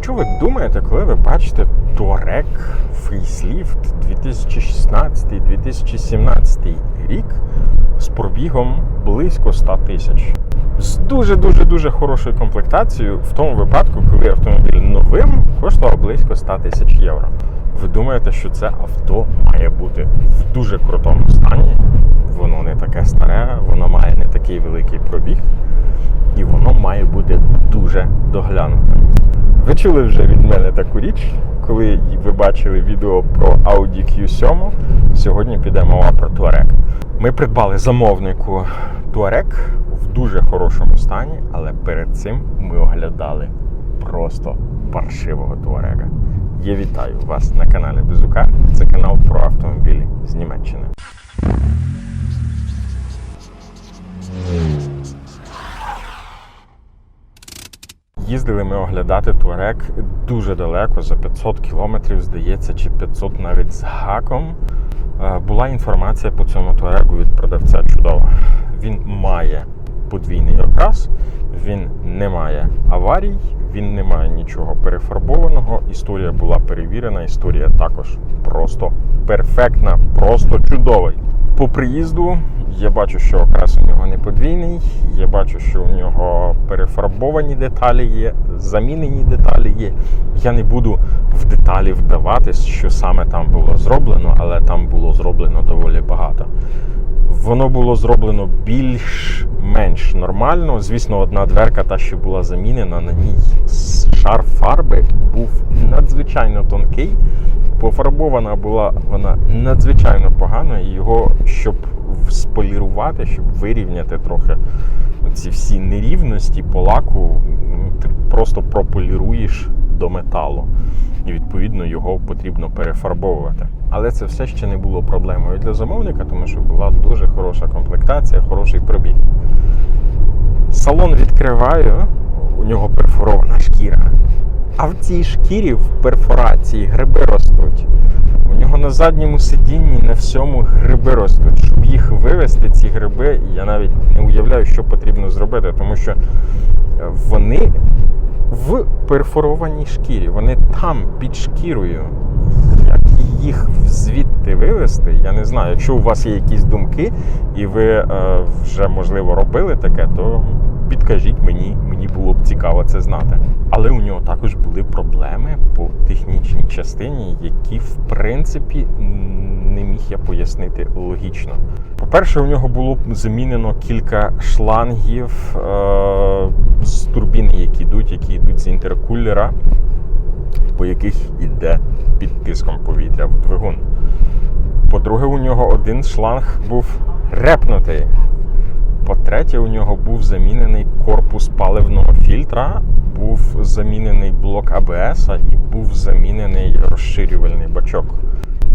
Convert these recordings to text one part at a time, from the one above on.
Що ви думаєте, коли ви бачите Touareg Facelift 2016-2017 рік з пробігом близько 100 тисяч? З дуже-дуже-дуже хорошою комплектацією в тому випадку, коли автомобіль новим коштував близько 100 тисяч євро. Ви думаєте, що це авто має бути в дуже крутому стані? Воно не таке старе, воно має не такий великий пробіг, і воно має бути дуже доглянуте. Ви чули вже від мене таку річ, коли ви бачили відео про Audi Q7. Сьогодні піде мова про Touareg. Ми придбали замовнику Touareg в дуже хорошому стані, але перед цим ми оглядали просто паршивого Touareg. Я вітаю вас на каналі Безука. Це канал про автомобілі з Німеччини. Їздили ми оглядати Туарек дуже далеко, за 500 кілометрів, здається, чи 500 навіть з гаком. Е, Була інформація по цьому Туарегу від продавця чудова. Він має подвійний окрас, він не має аварій, він не має нічого перефарбованого. Історія була перевірена, історія також просто перфектна, просто чудовий. По приїзду я бачу, що окрас у нього не подвійний. Я бачу, що у нього перефарбовані деталі є, замінені деталі є. Я не буду в деталі вдаватись, що саме там було зроблено, але там було зроблено доволі багато. Воно було зроблено більш-менш нормально. Звісно, одна дверка, та що була замінена, на ній шар фарби був надзвичайно тонкий. Пофарбована була вона надзвичайно погано, і його, щоб сполірувати, щоб вирівняти трохи ці всі нерівності по лаку, ну, ти просто прополіруєш до металу. І відповідно його потрібно перефарбовувати. Але це все ще не було проблемою для замовника, тому що була дуже хороша комплектація, хороший пробіг. Салон відкриваю, у нього перфорована шкіра. А в цій шкірі в перфорації гриби ростуть. У нього на задньому сидінні на всьому гриби ростуть. Щоб їх вивести, ці гриби, я навіть не уявляю, що потрібно зробити, тому що вони в перфорованій шкірі, вони там під шкірою. Як їх звідти вивести, я не знаю. Якщо у вас є якісь думки, і ви е, вже можливо робили таке, то підкажіть мені, мені було б цікаво це знати. Але у нього також були проблеми по технічній частині, які в принципі не міг я пояснити логічно. По-перше, у нього було замінено кілька шлангів е- з турбіни, які йдуть, які йдуть з інтеркулера, по яких йде під тиском повітря в двигун. По-друге, у нього один шланг був репнутий. По-третє, у нього був замінений корпус паливного фільтра, був замінений блок АБС і був замінений розширювальний бачок.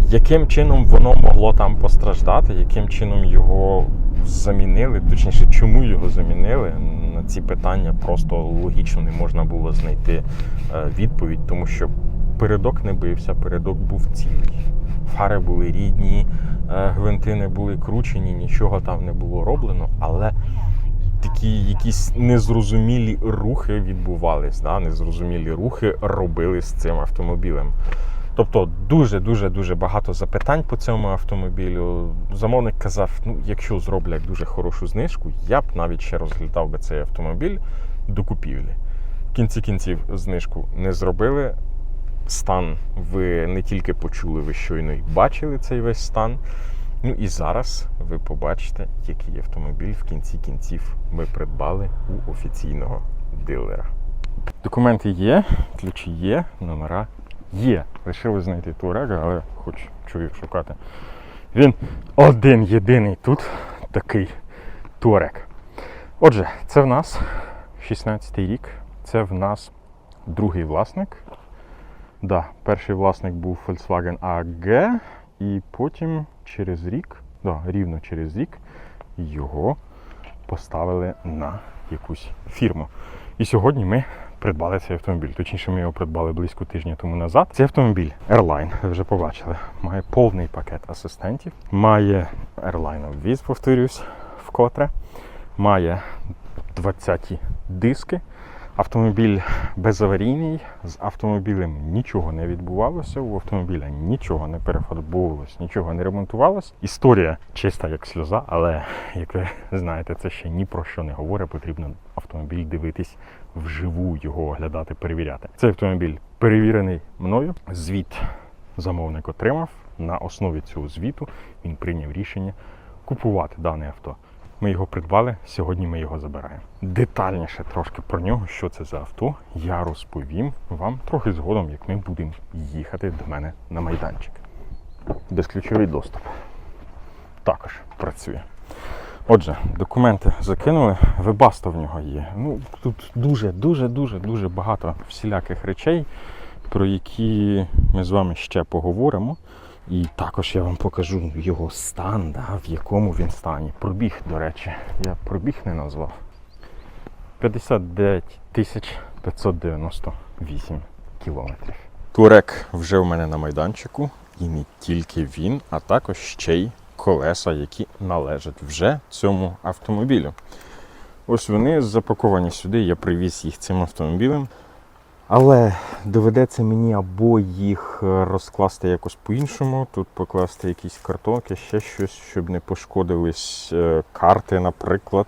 Яким чином воно могло там постраждати, яким чином його замінили, точніше, чому його замінили? На ці питання просто логічно не можна було знайти відповідь, тому що передок не бився, передок був цілий. Фари були рідні, гвинтини були кручені, нічого там не було роблено, такі якісь незрозумілі рухи відбувались. Да? Незрозумілі рухи робили з цим автомобілем. Тобто дуже-дуже дуже багато запитань по цьому автомобілю. Замовник казав: ну, якщо зроблять дуже хорошу знижку, я б навіть ще розглядав би цей автомобіль до купівлі. В кінці кінців знижку не зробили. Стан ви не тільки почули, ви щойно й бачили цей весь стан. Ну і зараз ви побачите, який автомобіль в кінці кінців ми придбали у офіційного дилера. Документи є, ключі є, номера є. Лишили знайти Туарега, але хоч чую шукати. Він один єдиний тут такий Туарек. Отже, це в нас 16-й рік, це в нас другий власник. Да, перший власник був Volkswagen AG, і потім через рік, да, рівно через рік, його поставили на якусь фірму. І сьогодні ми придбали цей автомобіль. Точніше, ми його придбали близько тижня тому назад. Цей автомобіль Airline, ви вже побачили, має повний пакет асистентів, має Airline ввіз, повторюсь, вкотре, має 20 диски. Автомобіль безаварійний, з автомобілем нічого не відбувалося, у автомобіля нічого не перефарбовувалось, нічого не ремонтувалось. Історія чиста як сльоза, але як ви знаєте, це ще ні про що не говорить. Потрібно автомобіль дивитись вживу, його оглядати, перевіряти. Цей автомобіль перевірений мною. Звіт замовник отримав. На основі цього звіту він прийняв рішення купувати дане авто. Ми його придбали, сьогодні ми його забираємо. Детальніше трошки про нього, що це за авто, я розповім вам трохи згодом, як ми будемо їхати до мене на майданчик. Безключовий доступ також працює. Отже, документи закинули, вебаста в нього є. Ну, тут дуже, дуже, дуже, дуже багато всіляких речей, про які ми з вами ще поговоримо. І також я вам покажу його стан, да, в якому він стані. Пробіг, до речі, я пробіг не назвав. 59 тисяч 598 кілометрів. Турек вже в мене на майданчику, і не тільки він, а також ще й колеса, які належать вже цьому автомобілю. Ось вони запаковані сюди, я привіз їх цим автомобілем. Але доведеться мені або їх е, розкласти якось по-іншому, тут покласти якісь картонки, ще щось, щоб не пошкодились е, карти, наприклад.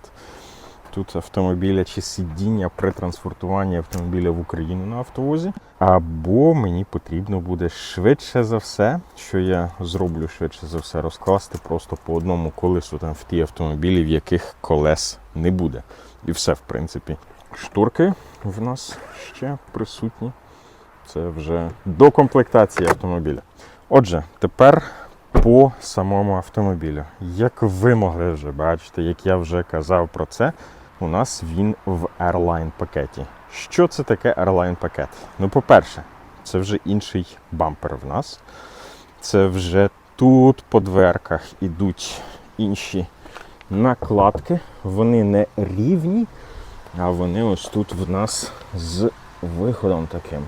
Тут автомобіля чи сидіння при транспортуванні автомобіля в Україну на автовозі. Або мені потрібно буде швидше за все, що я зроблю швидше за все, розкласти просто по одному колесу там в ті автомобілі, в яких колес не буде. І все, в принципі. Шторки в нас ще присутні. Це вже до комплектації автомобіля. Отже, тепер по самому автомобілю. Як ви могли вже бачити, як я вже казав про це, у нас він в Airline пакеті. Що це таке Airline пакет? Ну, по-перше, це вже інший бампер в нас. Це вже тут по дверках ідуть інші накладки. Вони не рівні, а вони ось тут в нас з виходом таким.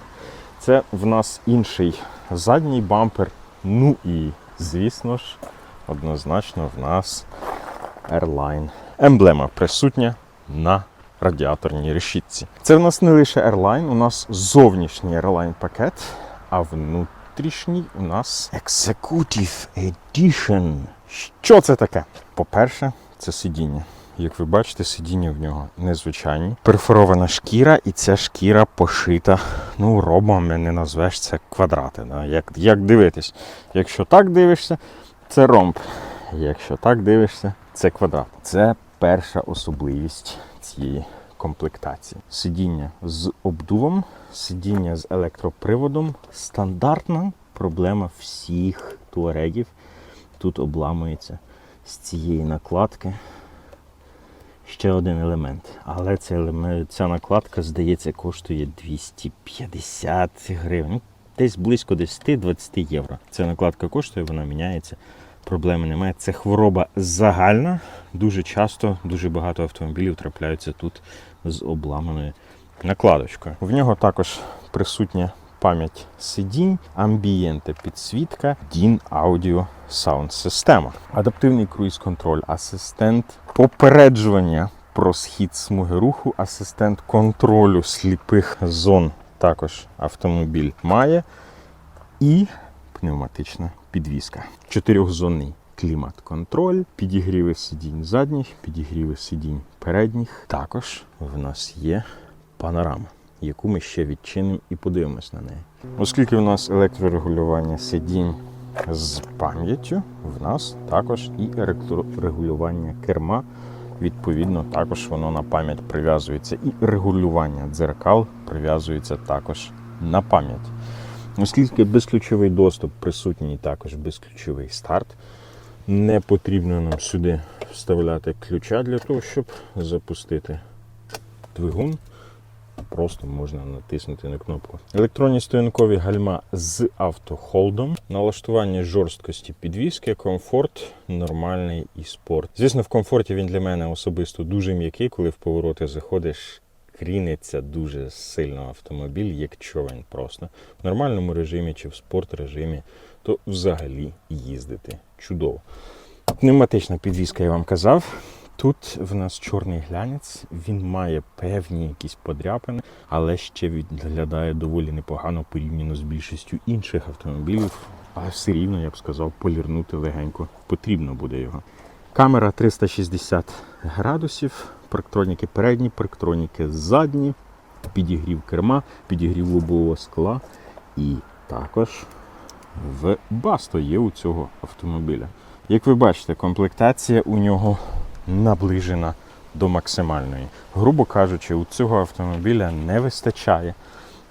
Це в нас інший задній бампер. Ну і, звісно ж, однозначно в нас Airline. Емблема присутня на радіаторній решітці. Це в нас не лише Airline, у нас зовнішній Airline пакет, а внутрішній у нас Executive Edition. Що це таке? По-перше, це сидіння. Як ви бачите, сидіння в нього незвичайні. Перфорована шкіра, і ця шкіра пошита. Ну, ромбами не назвеш це квадрати. Да? Як, як дивитись? Якщо так дивишся, це ромб. Якщо так дивишся, це квадрат. Це перша особливість цієї комплектації. Сидіння з обдувом, сидіння з електроприводом. Стандартна проблема всіх туарегів. Тут обламується з цієї накладки ще один елемент. Але елемент, ця накладка, здається, коштує 250 гривень. Ну, Десь близько 10-20 євро. Ця накладка коштує, вона міняється. Проблеми немає. Це хвороба загальна. Дуже часто, дуже багато автомобілів трапляються тут з обламаною накладочкою. В нього також присутня пам'ять сидінь, амбієнта підсвітка, DIN Audio Sound система, адаптивний круїз-контроль, асистент попереджування про схід смуги руху, асистент контролю сліпих зон. Також автомобіль має і пневматична підвіска. Чотирьохзонний клімат-контроль, підігріви сидінь задніх, підігріви сидінь передніх. Також в нас є панорама, яку ми ще відчинимо і подивимось на неї. Оскільки в нас електрорегулювання сидінь з пам'яттю, в нас також і електрорегулювання керма. Відповідно, також воно на пам'ять прив'язується, і регулювання дзеркал прив'язується також на пам'ять. Оскільки безключовий доступ присутній також безключовий старт, не потрібно нам сюди вставляти ключа для того, щоб запустити двигун. Просто можна натиснути на кнопку. Електронні стоянкові гальма з автохолдом, налаштування жорсткості підвіски, комфорт, нормальний і спорт. Звісно, в комфорті він для мене особисто дуже м'який, коли в повороти заходиш. Кріниться дуже сильно автомобіль, як човен просто. В нормальному режимі чи в спорт режимі, то взагалі їздити чудово. Пневматична підвізка, я вам казав. Тут в нас чорний глянець, він має певні якісь подряпини, але ще виглядає доволі непогано порівняно з більшістю інших автомобілів. Але все рівно, я б сказав, полірнути легенько потрібно буде його. Камера 360 градусів, парктроніки передні, парктроніки задні, підігрів керма, підігрів лобового скла і також в басто є у цього автомобіля. Як ви бачите, комплектація у нього наближена до максимальної. Грубо кажучи, у цього автомобіля не вистачає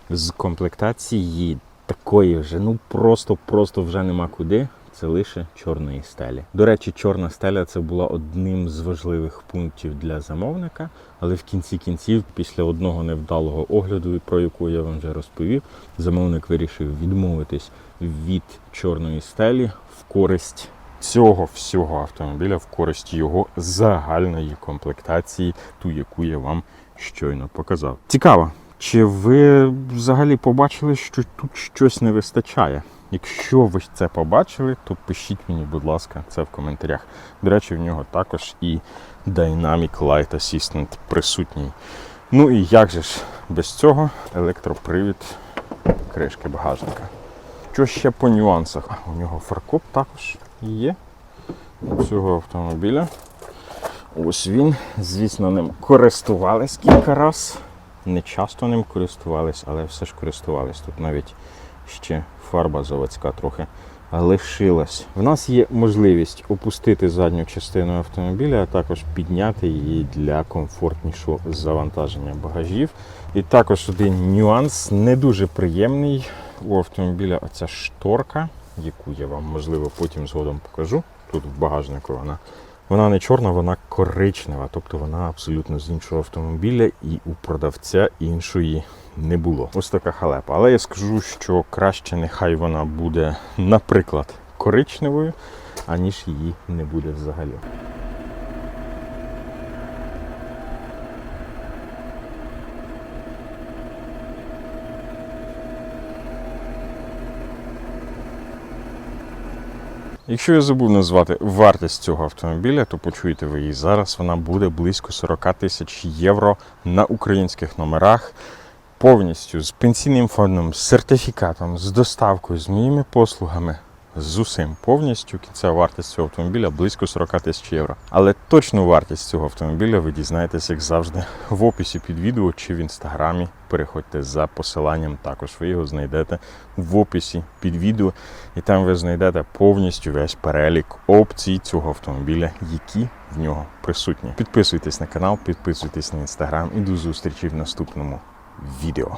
з комплектації такої вже, ну просто-просто вже нема куди. Це лише чорної стелі. До речі, чорна стеля це була одним з важливих пунктів для замовника, але в кінці кінців, після одного невдалого огляду, про яку я вам вже розповів, замовник вирішив відмовитись від чорної стелі в користь цього всього автомобіля, в користь його загальної комплектації, ту, яку я вам щойно показав. Цікаво, чи ви взагалі побачили, що тут щось не вистачає? Якщо ви це побачили, то пишіть мені, будь ласка, це в коментарях. До речі, в нього також і Dynamic Light Assistant присутній. Ну і як же ж без цього електропривід кришки багажника. Що ще по нюансах? У нього фаркоп також є цього автомобіля. Ось він, звісно, ним користувались кілька разів. Не часто ним користувались, але все ж користувались. Тут навіть ще фарба заводська трохи лишилась. В нас є можливість опустити задню частину автомобіля, а також підняти її для комфортнішого завантаження багажів. І також один нюанс не дуже приємний у автомобіля оця шторка, яку я вам можливо потім згодом покажу. Тут в багажнику вона. Вона не чорна, вона коричнева, тобто вона абсолютно з іншого автомобіля, і у продавця іншої не було. Ось така халепа. Але я скажу, що краще нехай вона буде, наприклад, коричневою, аніж її не буде взагалі. Якщо я забув назвати вартість цього автомобіля, то почуєте ви її зараз. Вона буде близько 40 тисяч євро на українських номерах. Повністю з пенсійним фондом, з сертифікатом, з доставкою, з моїми послугами, з усім. Повністю кінцева вартість цього автомобіля близько 40 тисяч євро. Але точну вартість цього автомобіля ви дізнаєтесь, як завжди, в описі під відео чи в інстаграмі. Переходьте за посиланням, також ви його знайдете в описі під відео, і там ви знайдете повністю весь перелік опцій цього автомобіля, які в нього присутні. Підписуйтесь на канал, підписуйтесь на інстаграм і до зустрічі в наступному відео.